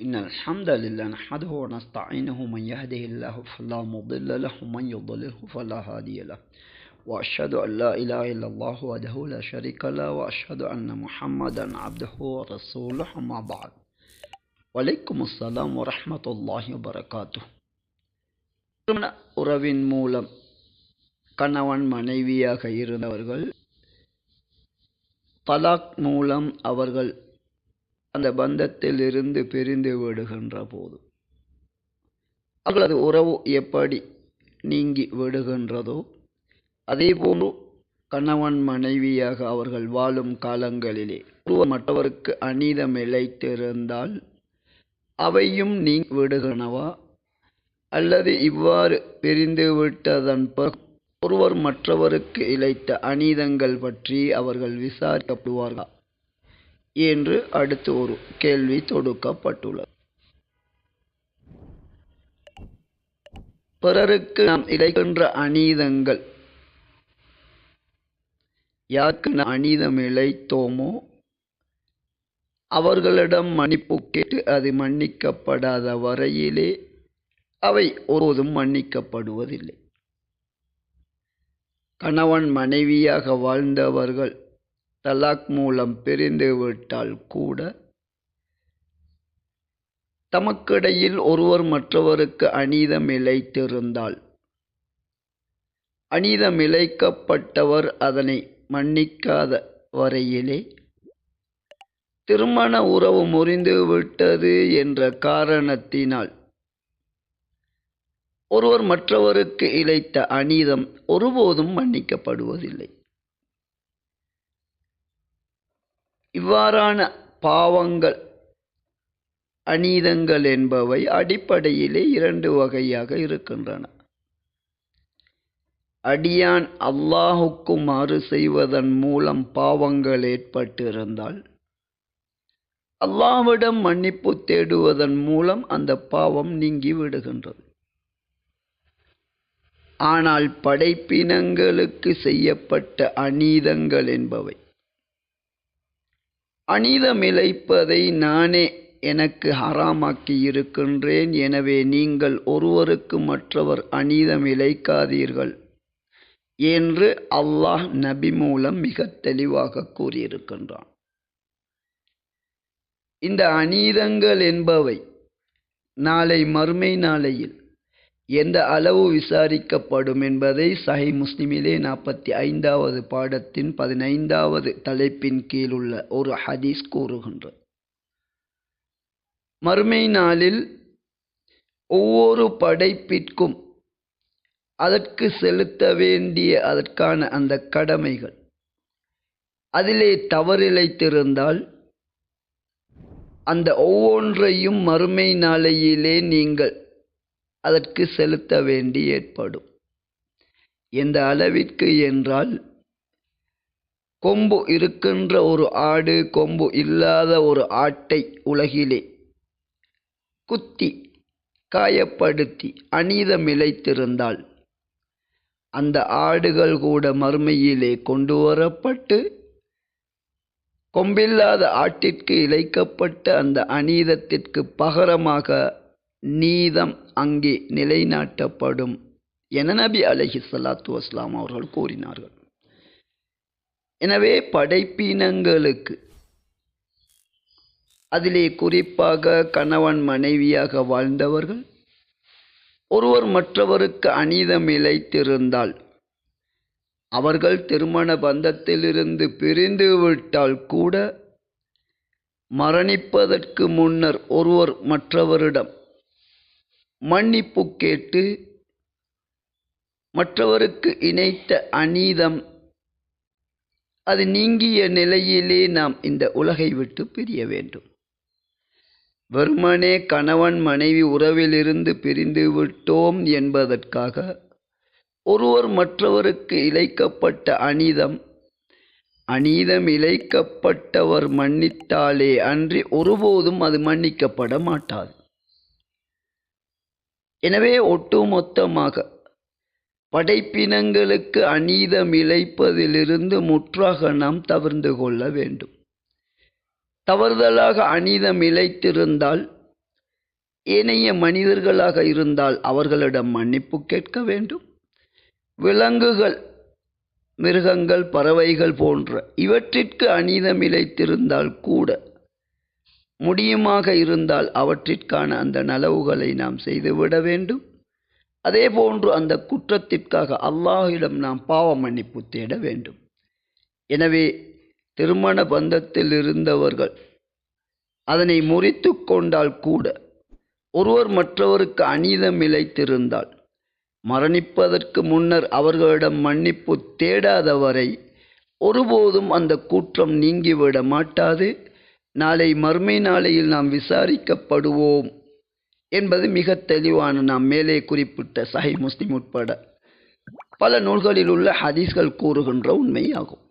إن الحمد لله نحمده ونستعينه من يهده الله فلا مضل له ومن يضلله فلا هادي له. وأشهد أن لا إله إلا الله وحده لا شريك له وأشهد أن محمدا عبده ورسوله أما بعد. வலைக்கும் அஸ்ஸலாம் வரமத்துல்லாஹி வரகாத்து திருமண உறவின் كنوان கணவன் كيرنا இருந்தவர்கள் طلاق மூலம் அவர்கள் அந்த பந்தத்தில் இருந்து பிரிந்து விடுகின்ற போது அவர்களது உறவு எப்படி நீங்கி விடுகின்றதோ அதே போன்று கணவன் மனைவியாக அவர்கள் வாழும் காலங்களிலே ஒருவர் மற்றவருக்கு அநீதம் இழைத்திருந்தால் அவையும் நீ விடுகின்றனவா? அல்லது இவ்வாறு பிரிந்து விட்டதன் ஒருவர் மற்றவருக்கு இழைத்த அநீதங்கள் பற்றி அவர்கள் விசாரிக்கப்படுவார்களா? என்று அடுத்து ஒரு கேள்வி தொடுக்கப்பட்டுள்ளது. பிறருக்கு நாம் இழைக்கின்ற அநீதங்கள். யாருக்கு நாம் அநீதம் இழைத்தோமோ அவர்களிடம் மன்னிப்பு கேட்டு அது மன்னிக்கப்படாத வரையிலே அவை ஒருபோதும் மன்னிக்கப்படுவதில்லை. கணவன் மனைவியாக வாழ்ந்தவர்கள் தலாக் மூலம் பிரிந்து விட்டால் கூட தமக்கிடையில் ஒருவர் மற்றவருக்கு அநீதம் இழைத்திருந்தால் அநீதம் இழைக்கப்பட்டவர் அதனை மன்னிக்காத வரையிலே திருமண உறவு முறிந்துவிட்டது என்ற காரணத்தினால் ஒருவர் மற்றவருக்கு இழைத்த அநீதம் ஒருபோதும் மன்னிக்கப்படுவதில்லை. இவ்வாறான பாவங்கள் அநீதங்கள் என்பவை அடிப்படையிலே இரண்டு வகையாக இருக்கின்றன. அடியான் அல்லாஹுக்கு மாறு செய்வதன் மூலம் பாவங்கள் ஏற்பட்டிருந்தால் அல்லாவிடம் மன்னிப்பு தேடுவதன் மூலம் அந்த பாவம் நீங்கி விடுகின்றது. ஆனால் படைப்பினங்களுக்கு செய்யப்பட்ட அநீதங்கள் என்பவை அநீதம் இழைப்பதை நானே எனக்கு ஹராமாக்கி இருக்கின்றேன். எனவே நீங்கள் ஒருவருக்கு மற்றவர் அநீதம் இழைக்காதீர்கள் என்று அல்லாஹ் நபி மூலம் மிக தெளிவாக கூறியிருக்கின்றான். இந்த அநீதங்கள் என்பவை நாளை மறுமை நாளையில் எந்த அளவு விசாரிக்கப்படும் என்பதை சஹி முஸ்லிமிலே நாற்பத்தி ஐந்தாவது பாடத்தின் பதினைந்தாவது தலைப்பின் கீழுள்ள ஒரு ஹதீஸ் கூறுகின்றது. மறுமை நாளில் ஒவ்வொரு படைப்பிற்கும் அதற்கு செலுத்த வேண்டிய அதற்கான அந்த கடமைகள். அதிலே தவறிழைத்திருந்தால் அந்த ஒவ்வொன்றையும் மறுமை நாளையிலே நீங்கள் அதற்கு செலுத்த வேண்டி ஏற்படும். எந்த அளவிற்கு என்றால் கொம்பு இருக்கின்ற ஒரு ஆடு கொம்பு இல்லாத ஒரு ஆட்டை உலகிலே குத்தி காயப்படுத்தி அநீதம் இழைத்திருந்தால் அந்த ஆடுகள் கூட மறுமையிலே கொண்டு வரப்பட்டு கொம்பில்லாத ஆட்டிற்கு இழைக்கப்பட்ட அந்த அநீதத்திற்கு பகரமாக நீதம் அங்கே நிலைநாட்டப்படும் என நபி அலஹி சலாத்து வஸ்லாம் அவர்கள் கூறினார்கள். எனவே படைப்பினங்களுக்கு அதிலே குறிப்பாக கணவன் மனைவியாக வாழ்ந்தவர்கள் ஒருவர் மற்றவருக்கு அநீதம் இழைத்திருந்தால் அவர்கள் திருமண பந்தத்திலிருந்து பிரிந்து விட்டால் கூட மரணிப்பதற்கு முன்னர் ஒருவர் மற்றவரிடம் மன்னிப்பு கேட்டு மற்றவருக்கு இணைத்த அநீதம் அது நீங்கிய நிலையிலே நாம் இந்த உலகை விட்டு பிரிய வேண்டும். வெறுமனே கணவன் மனைவி உறவிலிருந்து பிரிந்து விட்டோம் என்பதற்காக ஒருவர் மற்றவருக்கு இழைக்கப்பட்ட அநீதம் அநீதம் இழைக்கப்பட்டவர் மன்னித்தாலே அன்றி ஒருபோதும் அது மன்னிக்கப்பட மாட்டாது. எனவே ஒட்டுமொத்தமாக படைப்பினங்களுக்கு அநீதம் இழைப்பதிலிருந்து முற்றாக நாம் தவிர்ந்து கொள்ள வேண்டும். தவறுதலாக அநீதம் இழைத்திருந்தால் ஏனைய மனிதர்களாக இருந்தால் அவர்களிடம் மன்னிப்பு கேட்க வேண்டும். விலங்குகள் மிருகங்கள் பறவைகள் போன்ற இவற்றிற்கு அநீதம் இழைத்திருந்தால் கூட முடியுமாக இருந்தால் அவற்றிற்கான அந்த நலவுகளை நாம் செய்துவிட வேண்டும். அதே போன்று அந்த குற்றத்திற்காக அல்லாஹிடம் நாம் பாவ மன்னிப்பு தேட வேண்டும். எனவே திருமண பந்தத்தில் இருந்தவர்கள் அதனை முறித்து கொண்டால் கூட ஒருவர் மற்றவருக்கு அநீதம் இழைத்திருந்தால் மரணிப்பதற்கு முன்னர் அவர்களிடம் மன்னிப்பு தேடாதவரை ஒருபோதும் அந்த குற்றம் நீங்கிவிட மாட்டாது. நாளை மறுமை நாளையில் நாம் விசாரிக்கப்படுவோம் என்பது மிக தெளிவான நாம் மேலே குறிப்பிட்ட சஹி முஸ்லிம் உட்பட பல நூல்களில் உள்ள ஹதீஸ்கள் கூறுகின்ற உண்மையாகும்.